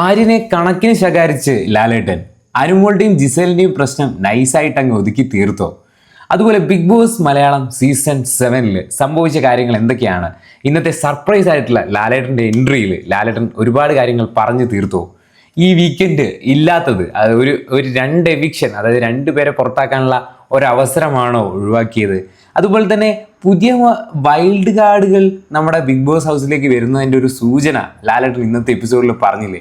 ആര്യനെ കണക്കിന് ശകാരിച്ച് ലാലേട്ടൻ അനുമോളുടെയും ജിസലിന്റെയും പ്രശ്നം നൈസായിട്ട് അങ്ങ് ഒതുക്കി തീർത്തോ? അതുപോലെ ബിഗ് ബോസ് മലയാളം സീസൺ സെവനിൽ സംഭവിച്ച കാര്യങ്ങൾ എന്തൊക്കെയാണ്? ഇന്നത്തെ സർപ്രൈസ് ആയിട്ടുള്ള ലാലേട്ടന്റെ എൻട്രിയിൽ ലാലേട്ടൻ ഒരുപാട് കാര്യങ്ങൾ പറഞ്ഞു തീർത്തോ? ഈ വീക്കെൻഡ് ഇല്ലാത്തത് അത് ഒരു ഒരു രണ്ട് എവിക്ഷൻ അതായത് രണ്ട് പേരെ പുറത്താക്കാനുള്ള ഒരവസരമാണോ ഒഴിവാക്കിയത്? അതുപോലെ തന്നെ പുതിയ വൈൽഡ് കാർഡുകൾ നമ്മുടെ ബിഗ് ബോസ് ഹൗസിലേക്ക് വരുന്നതിന്റെ ഒരു സൂചന ലാലേട്ടൻ ഇന്നത്തെ എപ്പിസോഡിൽ പറഞ്ഞില്ലേ.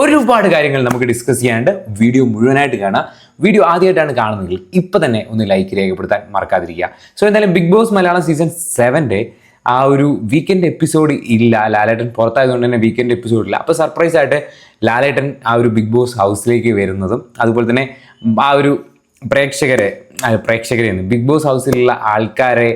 ഒരുപാട് കാര്യങ്ങൾ നമുക്ക് ഡിസ്കസ് ചെയ്യാണ്ട് വീഡിയോ മുഴുവനായിട്ട് കാണാം. വീഡിയോ ആദ്യമായിട്ടാണ് കാണുന്നതെങ്കിൽ ഇപ്പം തന്നെ ഒന്ന് ലൈക്ക് രേഖപ്പെടുത്താൻ മറക്കാതിരിക്കുക. സോ എന്തായാലും ബിഗ് ബോസ് മലയാളം സീസൺ സെവന്റെ ആ ഒരു വീക്കെൻഡ് എപ്പിസോഡ് ഇല്ല. ലാലേട്ടൻ പുറത്തായതുകൊണ്ട് തന്നെ വീക്കെൻഡ് എപ്പിസോഡ് ഇല്ല. അപ്പോൾ സർപ്രൈസ് ആയിട്ട് ലാലേട്ടൻ ആ ഒരു ബിഗ് ബോസ് ഹൗസിലേക്ക് വരുന്നതും അതുപോലെ തന്നെ ആ ഒരു പ്രേക്ഷകരെ പ്രേക്ഷകരെ ബിഗ് ബോസ് ഹൗസിലുള്ള ആൾക്കാരെ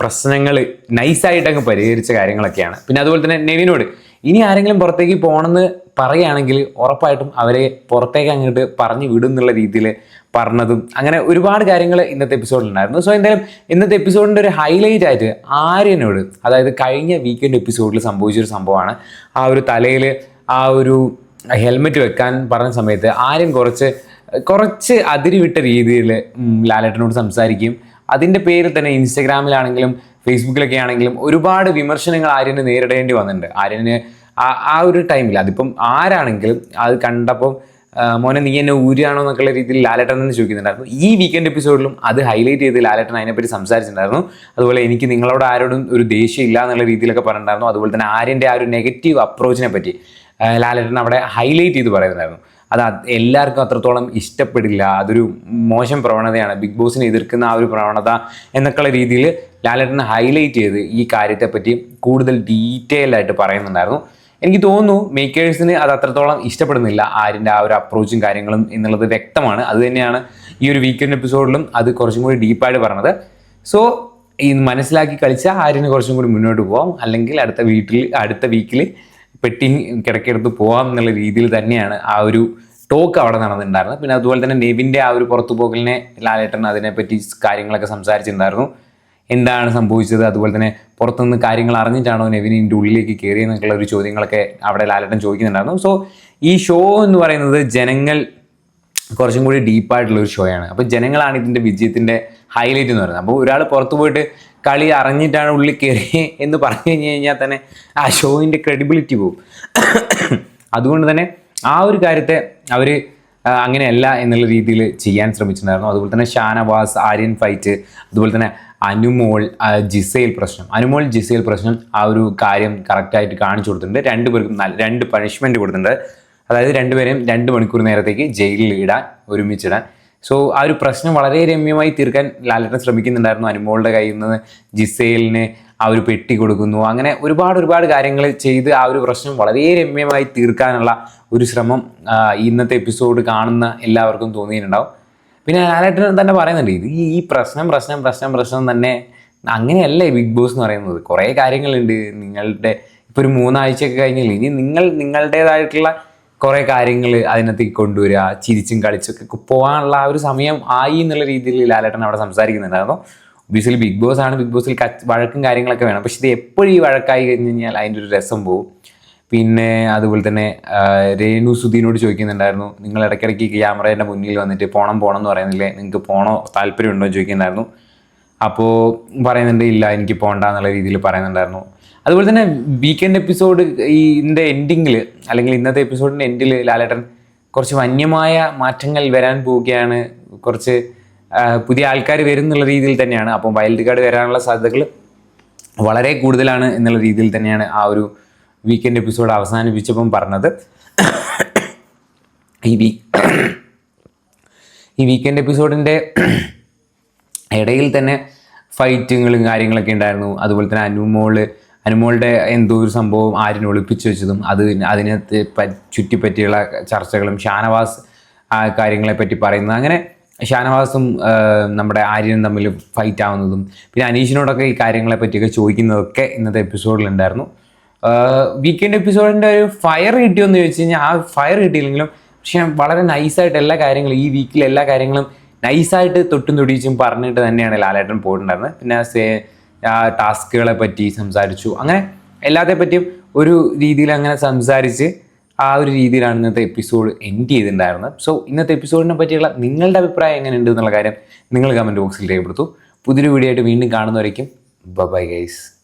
പ്രശ്നങ്ങൾ നൈസായിട്ട് അങ്ങ് പരിഹരിച്ച കാര്യങ്ങളൊക്കെയാണ്. പിന്നെ അതുപോലെ തന്നെ നെവിനോട് ഇനി ആരെങ്കിലും പുറത്തേക്ക് പോകണമെന്ന് പറയുകയാണെങ്കിൽ ഉറപ്പായിട്ടും അവരെ പുറത്തേക്ക് അങ്ങോട്ട് പറഞ്ഞു വിടും എന്നുള്ള രീതിയിൽ പറഞ്ഞതും അങ്ങനെ ഒരുപാട് കാര്യങ്ങൾ ഇന്നത്തെ എപ്പിസോഡിലുണ്ടായിരുന്നു സോ എന്തായാലും ഇന്നത്തെ എപ്പിസോഡിന്റെ ഒരു ഹൈലൈറ്റ് ആയിട്ട് ആര്യനോട് അതായത് കഴിഞ്ഞ വീക്കെൻഡ് എപ്പിസോഡിൽ സംഭവിച്ചൊരു സംഭവമാണ്. ആ ഒരു തലയിൽ ആ ഒരു ഹെൽമെറ്റ് വെക്കാൻ പറഞ്ഞ സമയത്ത് ആര്യൻ കുറച്ച് കുറച്ച് അതിരുവിട്ട രീതിയിൽ ലാലേട്ടനോട് സംസാരിക്കും. അതിന്റെ പേരിൽ തന്നെ ഇൻസ്റ്റഗ്രാമിലാണെങ്കിലും ഫേസ്ബുക്കിലൊക്കെ ആണെങ്കിലും ഒരുപാട് വിമർശനങ്ങൾ ആര്യന് നേരിടേണ്ടി വന്നിട്ടുണ്ട്. ആര്യന് ആ- ഒരു ടൈമിൽ അതിപ്പം ആരാണെങ്കിലും അത് കണ്ടപ്പം മോനെ നീ എന്നെ ഊരിയാണോ എന്നൊക്കെയുള്ള രീതിയിൽ ലാലേട്ടൻ തന്നെ ചോദിക്കുന്നുണ്ടായിരുന്നു. ഈ വീക്കെൻഡ് എപ്പിസോഡിലും അത് ഹൈലൈറ്റ് ചെയ്ത് ലാലേട്ടൻ അതിനെപ്പറ്റി സംസാരിച്ചിട്ടുണ്ടായിരുന്നു. അതുപോലെ എനിക്ക് നിങ്ങളോട് ആരോടും ഒരു ദേഷ്യം ഇല്ല എന്നുള്ള രീതിയിലൊക്കെ പറഞ്ഞിട്ടുണ്ടായിരുന്നു. അതുപോലെ തന്നെ ആര്യന്റെ ആ ഒരു നെഗറ്റീവ് അപ്രോച്ചിനെ പറ്റി ലാലേട്ടൻ അവിടെ ഹൈലൈറ്റ് ചെയ്ത് പറയുന്നുണ്ടായിരുന്നു. അത് എല്ലാവർക്കും അത്രത്തോളം ഇഷ്ടപ്പെടില്ല. അതൊരു മോശം പ്രവണതയാണ്. ബിഗ് ബോസിനെ എതിർക്കുന്ന ആ ഒരു പ്രവണത എന്നൊക്കെയുള്ള രീതിയിൽ ലാലേട്ടനെ ഹൈലൈറ്റ് ചെയ്ത് ഈ കാര്യത്തെപ്പറ്റി കൂടുതൽ ഡീറ്റെയിൽ ആയിട്ട് പറയുന്നുണ്ടായിരുന്നു. എനിക്ക് തോന്നുന്നു മേക്കേഴ്സിന് അത് അത്രത്തോളം ഇഷ്ടപ്പെടുന്നില്ല. ആരിന്റെ ആ ഒരു അപ്രോച്ചും കാര്യങ്ങളും എന്നുള്ളത് വ്യക്തമാണ്. അത് തന്നെയാണ് ഈ ഒരു വീക്കെൻഡ് എപ്പിസോഡിലും അത് കുറച്ചും കൂടി ഡീപ്പായിട്ട് പറഞ്ഞത്. സോ ഈ മനസ്സിലാക്കി കളിച്ചാൽ ആര്യന് കുറച്ചും കൂടി മുന്നോട്ട് പോകാം അല്ലെങ്കിൽ അടുത്ത വീട്ടിൽ അടുത്ത വീക്കിൽ പെട്ടി കിടക്കെടുത്ത് പോകാം എന്നുള്ള രീതിയിൽ തന്നെയാണ് ആ ഒരു ടോക്ക് അവിടെ നടന്നിട്ടുണ്ടായിരുന്നത്. പിന്നെ അതുപോലെ തന്നെ നെവിന്റെ ആ ഒരു പുറത്തു പോകലിനെ ലാലേട്ടൻ അതിനെപ്പറ്റി കാര്യങ്ങളൊക്കെ സംസാരിച്ചിട്ടുണ്ടായിരുന്നു. എന്താണ് സംഭവിച്ചത്? അതുപോലെ തന്നെ പുറത്തുനിന്ന് കാര്യങ്ങൾ അറിഞ്ഞിട്ടാണോ നെവിൻ ഇതിന്റെ ഉള്ളിലേക്ക് കയറിയെന്നൊക്കെയുള്ള ഒരു ചോദ്യങ്ങളൊക്കെ അവിടെ ലാലേട്ടൻ ചോദിക്കുന്നുണ്ടായിരുന്നു. സോ ഈ ഷോ എന്ന് പറയുന്നത് ജനങ്ങൾ കുറച്ചും കൂടി ഡീപ്പായിട്ടുള്ള ഒരു ഷോയാണ് അപ്പോൾ ജനങ്ങളാണ് ഇതിന്റെ വിജയത്തിന്റെ ഹൈലൈറ്റ് എന്ന് പറയുന്നത്. അപ്പോൾ ഒരാൾ പുറത്തു പോയിട്ട് കളി അറിഞ്ഞിട്ടാണ് ഉള്ളിൽ കയറി എന്ന് പറഞ്ഞു കഴിഞ്ഞ് കഴിഞ്ഞാൽ തന്നെ ആ ഷോയിന്റെ ക്രെഡിബിലിറ്റി പോകും അതുകൊണ്ട് തന്നെ ആ ഒരു കാര്യത്തെ അവർ അങ്ങനെയല്ല എന്നുള്ള രീതിയിൽ ചെയ്യാൻ ശ്രമിച്ചിട്ടുണ്ടായിരുന്നു. അതുപോലെ തന്നെ ഷാനവാസ് ആര്യൻ ഫൈറ്റ് അതുപോലെ തന്നെ അനുമോൾ ജിസൈൽ പ്രശ്നം. അനുമോൾ ജിസൈൽ പ്രശ്നം ആ ഒരു കാര്യം കറക്റ്റായിട്ട് കാണിച്ചു കൊടുത്തിട്ടുണ്ട്. രണ്ടുപേർക്കും നല്ല രണ്ട് പണിഷ്മെന്റ് കൊടുത്തിട്ടുണ്ട്. അതായത് രണ്ടുപേരെയും രണ്ട് മണിക്കൂർ നേരത്തേക്ക് ജയിലിൽ ഇടാൻ ഒരുമിച്ചിടാൻ. സോ ആ ഒരു പ്രശ്നം വളരെ രമ്യമായി തീർക്കാൻ ലാലേട്ടൻ ശ്രമിക്കുന്നുണ്ടായിരുന്നു അനുമോളുടെ കയ്യിൽ നിന്ന് ജിസേലിന് ആ ഒരു പെട്ടി കൊടുക്കുന്നു. അങ്ങനെ ഒരുപാട് ഒരുപാട് കാര്യങ്ങൾ ചെയ്ത് ആ ഒരു പ്രശ്നം വളരെ രമ്യമായി തീർക്കാനുള്ള ഒരു ശ്രമം ഇന്നത്തെ എപ്പിസോഡ് കാണുന്ന എല്ലാവർക്കും തോന്നിയിട്ടുണ്ടാവും. പിന്നെ ലാലേട്ടൻ തന്നെ പറയുന്നുണ്ട് ഇത് ഈ പ്രശ്നം പ്രശ്നം പ്രശ്നം പ്രശ്നം തന്നെ അങ്ങനെയല്ല ബിഗ് ബോസ് എന്ന് പറയുന്നത്? കുറേ കാര്യങ്ങളുണ്ട് നിങ്ങളുടെ ഇപ്പോൾ ഒരു മൂന്നാഴ്ചയൊക്കെ കഴിഞ്ഞില്ല ഇനി നിങ്ങൾ നിങ്ങളുടേതായിട്ടുള്ള കുറേ കാര്യങ്ങൾ അതിനകത്തേക്ക് കൊണ്ടുവരിക ചിരിച്ചും കളിച്ചൊക്കെ പോകാനുള്ള ആ ഒരു സമയം ആയി എന്നുള്ള രീതിയിൽ ലാലേട്ടൻ അവിടെ സംസാരിക്കുന്നുണ്ടായിരുന്നു ഒബിയസ്ലി ബിഗ് ബോസ് ആണ്. ബിഗ് ബോസിൽ വഴക്കും കാര്യങ്ങളൊക്കെ വേണം. പക്ഷെ ഇത് എപ്പോഴും ഈ വഴക്കായി കഴിഞ്ഞ് കഴിഞ്ഞാൽ അതിന്റെ ഒരു രസം പോവും. പിന്നെ അതുപോലെ തന്നെ രേണു സുധീനോട് ചോദിക്കുന്നുണ്ടായിരുന്നു നിങ്ങൾ ഇടയ്ക്കിടയ്ക്ക് ക്യാമറയുടെ മുന്നിൽ വന്നിട്ട് പോണം പോണം എന്ന് പറയുന്നില്ലേ? നിങ്ങൾക്ക് പോണോ? താല്പര്യമുണ്ടോ എന്ന് ചോദിക്കുന്നുണ്ടായിരുന്നു. അപ്പോൾ പറയുന്നുണ്ട് ഇല്ല എനിക്ക് പോകണ്ട എന്നുള്ള രീതിയിൽ പറയുന്നുണ്ടായിരുന്നു. അതുപോലെ തന്നെ വീക്കെൻഡ് എപ്പിസോഡ് ഈ ഇതിന്റെ എൻഡിങ്ങിൽ അല്ലെങ്കിൽ ഇന്നത്തെ എപ്പിസോഡിന്റെ എൻഡിൽ ലാലേട്ടൻ കുറച്ച് വന്യമായ മാറ്റങ്ങൾ വരാൻ പോവുകയാണ്. കുറച്ച് പുതിയ ആൾക്കാർ വരും എന്നുള്ള രീതിയിൽ തന്നെയാണ്. അപ്പം വൈൽഡ് കാർഡ് വരാനുള്ള സാധ്യതകൾ വളരെ കൂടുതലാണ് എന്നുള്ള രീതിയിൽ തന്നെയാണ് ആ ഒരു വീക്കെൻഡ് എപ്പിസോഡ് അവസാനിപ്പിച്ചപ്പം പറഞ്ഞത്. ഈ വീ ഈ വീക്കെൻഡ് എപ്പിസോഡിന്റെ ഇടയിൽ തന്നെ ഫൈറ്റുകളും കാര്യങ്ങളൊക്കെ ഉണ്ടായിരുന്നു. അതുപോലെ തന്നെ അനുമോൾ അനുമോളുടെ എന്തോ ഒരു സംഭവം ആരിനെ ഒളിപ്പിച്ചു വെച്ചതും അത് അതിനെ ചുറ്റിപ്പറ്റിയുള്ള ചർച്ചകളും ഷാനവാസ് ആ കാര്യങ്ങളെ പറ്റി പറയുന്നത്. അങ്ങനെ ഷാനവാസും നമ്മുടെ ആര്യനും തമ്മിൽ ഫൈറ്റ് ആവുന്നതും പിന്നെ അനീഷിനോടൊക്കെ ഈ കാര്യങ്ങളെ പറ്റിയൊക്കെ ചോദിക്കുന്നതൊക്കെ ഇന്നത്തെ എപ്പിസോഡിലുണ്ടായിരുന്നു വീക്കെൻഡ് എപ്പിസോഡിന്റെ ഒരു ഫയർ കിട്ടിയോ എന്ന് ചോദിച്ചു കഴിഞ്ഞാൽ ആ ഫയർ കിട്ടിയില്ലെങ്കിലും പക്ഷേ വളരെ നൈസായിട്ട് എല്ലാ കാര്യങ്ങളും ഈ വീക്കിലെ എല്ലാ കാര്യങ്ങളും നൈസായിട്ട് തൊട്ടും തൊടിയിച്ചും പറഞ്ഞിട്ട് തന്നെയാണ് ലാലേട്ടൻ പോയിട്ടുണ്ടായിരുന്നത്. പിന്നെ ടാസ്കുകളെ പറ്റി സംസാരിച്ചു. അങ്ങനെ എല്ലാത്തെ പറ്റിയും ഒരു രീതിയിൽ അങ്ങനെ സംസാരിച്ച് ആ ഒരു രീതിയിലാണ് ഇന്നത്തെ എപ്പിസോഡ് എൻഡ് ചെയ്തിട്ടുണ്ടായിരുന്നത്. സോ ഇന്നത്തെ എപ്പിസോഡിനെ പറ്റിയുള്ള നിങ്ങളുടെ അഭിപ്രായം എങ്ങനെയുണ്ട് എന്നുള്ള കാര്യം നിങ്ങൾ കമന്റ് ബോക്സിൽ രേഖപ്പെടുത്തു. പുതിയൊരു വീഡിയോ ആയിട്ട് വീണ്ടും കാണുന്നവരേക്കും. Bye guys